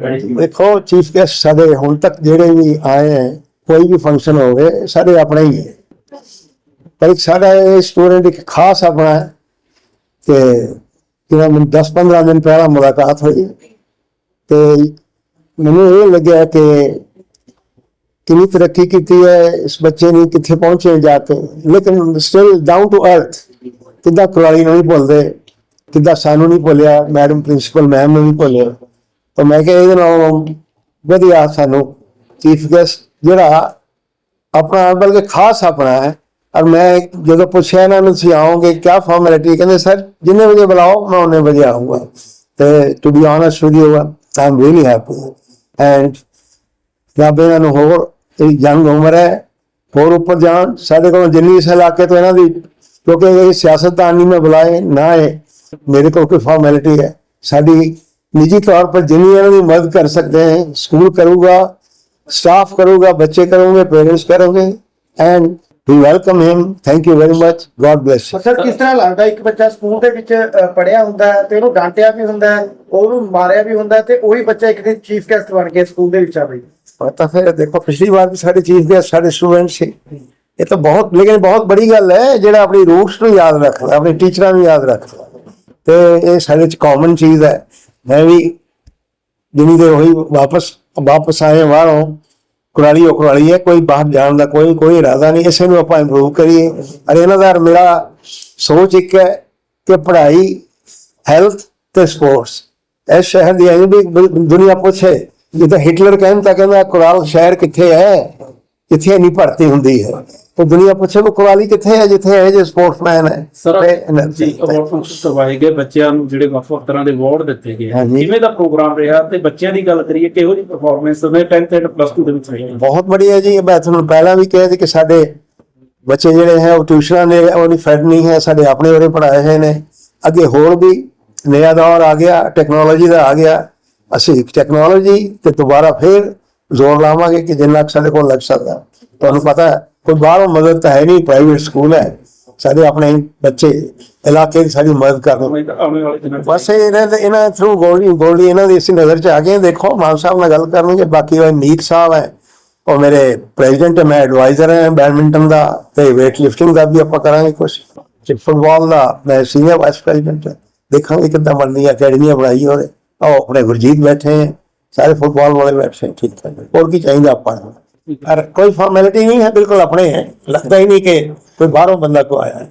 ਦੇਖੋ chief guest ਸਾਡੇ ਹੁਣ ਤੱਕ ਜਿਹੜੇ ਵੀ ਆਏ ਹੈ, ਕੋਈ ਵੀ ਫੰਕਸ਼ਨ ਹੋਵੇ ਸਾਰੇ ਆਪਣੇ ਹੀ ਹੈ। ਪਰ ਸਾਡਾ ਇਹ ਸਟੂਡੈਂਟ ਇੱਕ ਖਾਸ ਆਪਣਾ ਹੈ ਕਿ ਜਿਹੜਾ ਮੈਨੂੰ 10-15 ਦਿਨ ਪਹਿਲਾਂ ਮੁਲਾਕਾਤ ਹੋਈ। ਤੇ ਮੈਨੂੰ ਇਹ ਲੱਗਿਆ ਕਿ ਕਿੰਨੀ ਤਰੱਕੀ ਕੀਤੀ ਹੈ, ਇਸ ਬੱਚੇ ਨੇ ਕਿੱਥੇ ਪਹੁੰਚੇ ਜਾ ਕੇ। ਲੇਕਿਨ ਸਟਿਲ ਡਾਊਨ ਟੂ ਅਰਥ ਕਿੱਦਾਂ ਕੁਰਾਲੀ ਨੂੰ ਨਹੀਂ ਭੁੱਲਦੇ, ਕਿੱਦਾਂ ਸਾਨੂੰ ਨਹੀਂ ਭੁੱਲਿਆ ਮੈਡਮ ਪ੍ਰਿੰਸੀਪਲ ਮੈਮ ਨੂੰ ਨਹੀਂ ਭੁੱਲਿਆ। ਤਾਂ ਮੈਂ ਕਿਹਾ ਇਹਦੇ ਨਾਲ ਵਧੀਆ ਸਾਨੂੰ ਚੀਫ ਗੈਸਟ ਜਿਹੜਾ ਆਪਣਾ ਬਲਕਿ ਖਾਸ ਆਪਣਾ ਹੈ। ਔਰ ਮੈਂ ਜਦੋਂ ਪੁੱਛਿਆ ਇਹਨਾਂ ਨੂੰ, ਤੁਸੀਂ ਆਓਗੇ ਕੀ ਫਾਰਮੈਲਿਟੀ ਕਹਿੰਦੇ, ਸਰ, ਜਿੰਨੇ ਵਜੇ ਬੁਲਾਓ, ਮੈਂ ਉਹਨੇ ਵਜੇ ਆਉਂਗਾ ਤੇ to be honest with you I am really happy and ਰੱਬ ਇਹਨਾਂ ਨੂੰ ਹੋਰ ਯੰਗ ਉਮਰ ਹੈ, ਹੋਰ ਉੱਪਰ ਜਾਣ, ਸਾਡੇ ਕੋਲ ਜਿੰਨੀ ਇਸ ਇਲਾਕੇ ਤੋਂ ਇਹਨਾਂ ਦੀ, ਕਿਉਂਕਿ ਇਹ ਸਿਆਸਤਦਾਨ ਨਹੀਂ ਮੈਂ ਬੁਲਾਏ, ਨਾ ਹੈ ਮੇਰੇ ਕੋਲ ਕੋਈ ਫਾਰਮੈਲਿਟੀ ਹੈ। ਸਾਡੀ ਨਿੱਜੀ ਤੌਰ ਪਰ ਜਿੰਨੀ ਇਹਨਾਂ ਦੀ ਮਦਦ ਕਰ ਸਕਦੇ ਹਾਂ ਸਕੂਲ ਕਰੂਗਾ ਸਟਾਫ ਕਰੂਗਾ ਬੱਚੇ ਕਰੋਗੇ ਪੇਰੈਂਟਸ ਕਰੋਗੇ and we welcome him thank you very much god bless sir ਕਿਸ ਤਰ੍ਹਾਂ ਲੱਗਦਾ ਇੱਕ ਬੱਚਾ ਸਕੂਲ ਦੇ ਵਿੱਚ ਅ, ਪੜ੍ਹਿਆ ਹੁੰਦਾ ਤੇ ਉਹਨੂੰ ਡਾਂਟਿਆ ਵੀ ਹੁੰਦਾ ਉਹਨੂੰ ਮਾਰਿਆ ਵੀ ਹੁੰਦਾ ਤੇ ਉਹੀ ਬੱਚਾ ਇੱਕ ਦਿਨ ਚੀਫ ਗੈਸਟ ਬਣ ਕੇ ਸਕੂਲ ਦੇ ਵਿੱਚ ਆ ਬਈ? ਪਤਾ ਫਿਰ ਦੇਖੋ ਪਿਛਲੀ ਵਾਰ ਵੀ ਸਾਡੇ ਚੀਫ ਗੈਸਟ ਸਾਡੇ ਸਟੂਡੈਂਟ ਸੀ। ਇਹ ਤਾਂ ਬਹੁਤ ਲੇਕਿਨ ਬਹੁਤ ਬੜੀ ਗੱਲ ਹੈ ਜਿਹੜਾ ਆਪਣੀ ਰੂਟਸ ਨੂੰ ਯਾਦ ਰੱਖਦਾ ਆਪਣੇ ਟੀਚਰਾਂ ਨੂੰ ਯਾਦ ਰੱਖਦਾ। ਤੇ ਇਹ ਸਾਡੇ ਚ ਕਾਮਨ ਚੀਜ਼ ਹੈ। ਮੈਂ ਵੀ ਜਿੰਨੀ ਦੇਰ ਹੋਈ ਵਾਪਸ ਵਾਪਸ ਆਏ, ਬਾਹਰੋਂ ਕੁਰਾਲੀ ਉਹ ਕੁਰਾਲੀ ਹੈ, ਕੋਈ ਬਾਹਰ ਜਾਣ ਦਾ ਕੋਈ ਕੋਈ ਇਰਾਦਾ ਨਹੀਂ, ਇਸੇ ਨੂੰ ਆਪਾਂ ਇੰਪਰੂਵ ਕਰੀਏ। ਅਰੇ ਇਹਨਾਂ ਦਾ ਮੇਰਾ ਸੋਚ ਇੱਕ ਹੈ ਕਿ ਪੜ੍ਹਾਈ ਹੈਲਥ ਤੇ ਸਪੋਰਟਸ ਇਸ ਸ਼ਹਿਰ ਦੀ ਐਂ ਵੀ ਬ- ਦੁਨੀਆ ਪੁੱਛੇ, ਜਿੱਦਾਂ ਹਿਟਲਰ ਕਹਿੰਦਾ ਕਹਿੰਦਾ, ਕੁਰਾਲ ਸ਼ਹਿਰ ਕਿੱਥੇ ਹੈ? ਕਿੱਥੇ ਨਹੀਂ ਭਰਤੀ ਹੁੰਦੀ ਹੈ। ਤਾਂ ਦੁਨੀਆ ਪੁੱਛੇ ਉਹ ਕੁਰਾਲੀ ਕਿੱਥੇ ਹੈ ਜਿੱਥੇ ਇਹ ਜੇ ਸਪੋਰਟਸਮੈਨ ਹੈ। ਸਰ ਜੀ ਅਵਾਰਡ ਫੰਕਸ਼ਨ ਕਰਵਾਏ ਗਏ ਬੱਚਿਆਂ ਨੂੰ ਜਿਹੜੇ ਵੱਖ-ਵੱਖ ਤਰ੍ਹਾਂ ਦੇ ਅਵਾਰਡ ਦਿੱਤੇ ਗਏ। ਹਾਂਜੀ। ਕਿਵੇਂ ਦਾ ਪ੍ਰੋਗਰਾਮ ਰਿਹਾ? ਤੇ ਬੱਚਿਆਂ ਦੀ ਗੱਲ ਕਰੀਏ ਕਿਹੋ ਜਿਹੀ ਪਰਫਾਰਮੈਂਸ ਉਹਨੇ 10th ਐਂਡ ਪਲੱਸ 2 ਦੇ ਵਿੱਚ ਰਹੀ ਬਹੁਤ ਬੜੀਆ ਜੀ। ਮੈਂ ਤੁਹਾਨੂੰ ਪਹਿਲਾਂ ਵੀ ਕਿਹਾ ਸੀ ਕਿ ਸਾਡੇ ਬੱਚੇ ਜਿਹੜੇ ਹੈ ਉਹ ਟਿਊਸ਼ਨਾਂ ਨੇ ਉਹਦੀ ਫੈਡ ਨਹੀਂ ਹੈ ਸਾਡੇ ਆਪਣੇ ਉਰੇ ਪੜਾਏ ਹੋਏ ਨੇ। ਅੱਗੇ ਹੋਰ ਵੀ ਨया ਦੌਰ ਆ ਗਿਆ ਟੈਕਨੋਲੋਜੀ ਦਾ ਆ ਗਿਆ। ਅਸੀਂ ਟੈਕਨੋਲੋਜੀ ਤੇ ਦੁਬਾਰਾ ਫੇਰ ਜ਼ੋਰ ਲਾਵਾਂਗੇ ਕਿ ਜਿੰਨਾ ਕੁ ਸਾਡੇ ਕੋਲ ਲੱਗ ਸਕਦਾ। ਤੁਹਾਨੂੰ ਪਤਾ ਹੈ ਕੋਈ ਬਾਹਰੋਂ ਮਦਦ ਤਾਂ ਹੈ ਨਹੀਂ ਪ੍ਰਾਈਵੇਟ ਸਕੂਲ ਹੈ। ਸਾਡੇ ਆਪਣੇ ਬੱਚੇ ਇਲਾਕੇ ਦੀ ਸਾਡੀ ਮਦਦ ਕਰਨ ਬਸ ਇਹ ਇਹਨਾਂ ਦੇ ਇਹਨਾਂ ਥਰੂ ਗੋਲਡੀ ਗੋਲਡੀ ਇਹਨਾਂ ਦੀ ਇਸੇ ਨਜ਼ਰ ਚ ਆ ਗਏ। ਦੇਖੋ ਮਾਨ ਸਾਹਿਬ ਨਾਲ ਗੱਲ ਕਰਨਗੇ। ਬਾਕੀ ਉਹ ਨੀਤ ਸਾਹਿਬ ਹੈ ਉਹ ਮੇਰੇ ਪ੍ਰੈਜ਼ੀਡੈਂਟ ਮੈਂ ਐਡਵਾਈਜ਼ਰ ਹਾਂ ਬੈਡਮਿੰਟਨ ਦਾ ਤੇ weight lifting ਦਾ ਵੀ ਆਪਾਂ ਕਰਾਂਗੇ ਕੁਝ ਤੇ ਫੁੱਟਬਾਲ ਦਾ ਮੈਂ ਸੀਨੀਅਰ ਵਾਈਸ ਪ੍ਰੈਜ਼ੀਡੈਂਟ ਹਾਂ। ਦੇਖਾਂਗੇ ਕਿੱਦਾਂ ਬਣਦੀ ਹੈ ਅਕੈਡਮੀ ਬਣਾਈ ਹੋਰੇ ਉਹ ਆਪਣੇ ਗੁਰਜੀਤ ਬੈਠੇ ਹੈ। ਸਾਰੇ ਫੁੱਟਬਾਲ ਵਾਲੇ ਹੈ, ਠੀਕ ਹੈ ਹੋਰ ਕੀ ਚਾਹੀਦਾ ਆਪਾਂ ਨੂੰ? ਪਰ ਕੋਈ ਫਾਰਮੈਲਿਟੀ ਨਹੀਂ ਹੈ ਬਿਲਕੁਲ ਆਪਣੇ ਹੈ। ਲੱਗਦਾ ਹੀ ਨਹੀਂ ਕਿ ਕੋਈ ਬਾਹਰੋਂ ਬੰਦਾ ਕੋ ਆਇਆ ਹੈ।